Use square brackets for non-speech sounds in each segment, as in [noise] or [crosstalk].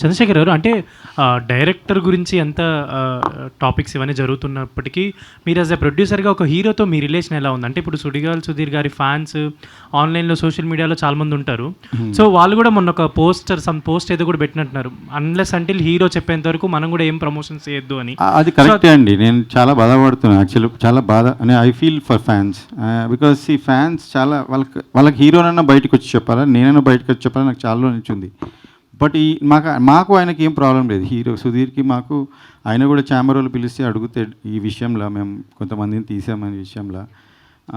చంద్రశేఖర్ గారు అంటే డైరెక్టర్ గురించి ఎంత టాపిక్స్ ఇవన్నీ జరుగుతున్నప్పటికీ మీరు యాజ్ ఎ ప్రొడ్యూసర్గా ఒక హీరోతో మీ రిలేషన్ ఎలా ఉంది? అంటే ఇప్పుడు సుడిగాల్ సుధీర్ గారి ఫ్యాన్స్ ఆన్లైన్లో సోషల్ మీడియాలో చాలా మంది ఉంటారు. సో వాళ్ళు కూడా మొన్న ఒక పోస్టర్ సమ్ పోస్ట్ ఏదో కూడా పెట్టినట్టున్నారు. అన్లెస్ అంటే హీరో చెప్పేంత వరకు మనం కూడా ఏం ప్రమోషన్స్ చేయొద్దు అని. అది కరెక్టే అండి. నేను చాలా బాధపడుతున్నాను యాక్చువల్లీ చాలా బాధ అని I feel for fans because ఈ ఫ్యాన్స్ చాలా వాళ్ళకి వాళ్ళకి హీరోనన్నా బయటకు వచ్చి చెప్పాలా? నేనైనా బయటకు వచ్చి చెప్పాలా? నాకు చాలా నుంచి ఉంది. బట్ ఈ మాకు మాకు ఆయనకి ఏం ప్రాబ్లం లేదు. హీరో సుధీర్కి మాకు ఆయన కూడా ఛాంబర్ వాళ్ళు పిలిస్తే అడిగితే ఈ విషయంలో మేము కొంతమందిని తీసామనే విషయంలో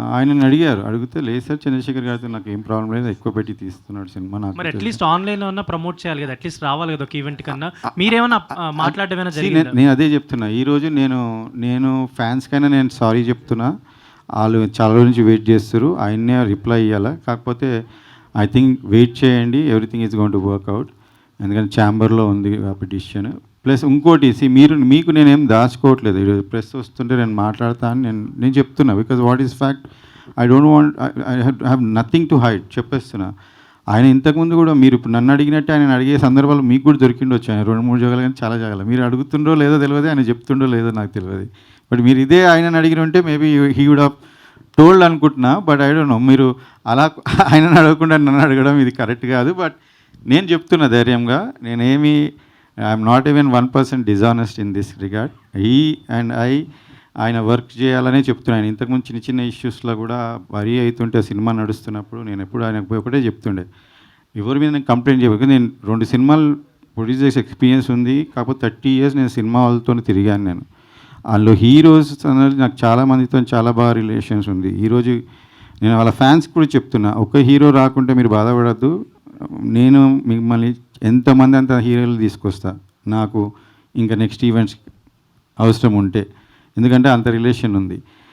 ఆయనని అడిగారు. అడిగితే లేదు సార్ చంద్రశేఖర్ గారితో నాకు ఏం ప్రాబ్లం లేదు ఎక్కువ పెట్టి తీస్తున్నాడు సినిమా నాకు మరి తెలుసు." అట్లీస్ట్ ఆన్లైన్లో ఉన్న ప్రమోట్ చేయాలి కదా అట్లీస్ట్ రావాలి కదా ఒక ఈవెంట్ కన్నా. మీరేమైనా ఆ, మాట్లాడడం ఏమైనా See, జరిగిందా? నేను- అదే చెప్తున్నా. ఈరోజు నేను నేను ఫ్యాన్స్కైనా నేను సారీ చెప్తున్నా. వాళ్ళు చాలా నుంచి వెయిట్ చేస్తారు ఆయన్నే రిప్లై ఇవ్వాలా కాకపోతే ఐ థింక్ వెయిట్ చేయండి. Everything is gone to work out ఎందుకంటే ఛాంబర్లో ఉంది ఆ డిసిషన్ ప్లస్ ఇంకోటి సి మీరు మీకు నేనేం దాచుకోవట్లేదు. ఈరోజు ప్రెస్ వస్తుంటే నేను మాట్లాడతా అని నేను నేను చెప్తున్నా. Because what is fact I don't want I have nothing to hide చెప్పేస్తున్నా. ఆయన ఇంతకుముందు కూడా మీరు ఇప్పుడు నన్ను అడిగినట్టే ఆయన అడిగే సందర్భాలు మీకు కూడా దొరికిండొచ్చు. ఆయన రెండు మూడు జగలు కానీ చాలా జగలు. మీరు అడుగుతుండో లేదో తెలియదు ఆయన చెప్తుండో లేదో నాకు తెలియదు. బట్ మీరు ఇదే ఆయన అడిగిన ఉంటే maybe he would have told అనుకుంటున్నా. బట్ ఐ డోంట్ నో మీరు అలా [laughs] ఆయన అడగకుండా నన్ను అడగడం ఇది కరెక్ట్ కాదు. బట్ నేను చెప్తున్న ధైర్యంగా నేనేమి I'm not even one percent dishonest in this regard ఈ అండ్ ఐ ఆయన వర్క్ చేయాలనే చెప్తున్నాను ఇంతకుముందు చిన్న చిన్న ఇష్యూస్లో కూడా వరీ అవుతుంటే సినిమా నడుస్తున్నప్పుడు నేను ఎప్పుడు ఆయన ఒకటే చెప్తుండే. ఎవరి మీద నేను కంప్లైంట్ చేయలేదు నేను రెండు సినిమాలు ప్రొడ్యూస్ చేసే ఎక్స్పీరియన్స్ ఉంది. కాకపోతే థర్టీ ఇయర్స్ నేను సినిమా వాళ్ళతో తిరిగాను నేను. అందులో హీరోస్ అనేది నాకు చాలా మందితో చాలా బాగా రిలేషన్స్ ఉంది. ఈరోజు నేను వాళ్ళ ఫ్యాన్స్ కూడా చెప్తున్నా. ఒక హీరో రాకుంటే మీరు బాధపడద్దు. నేను మిమ్మల్ని ఎంతమంది అంత హీరోలు తీసుకొస్తా. నాకు ఇంకా నెక్స్ట్ ఈవెంట్స్ అవసరం ఉంటే. ఎందుకంటే అంత రిలేషన్ ఉంది.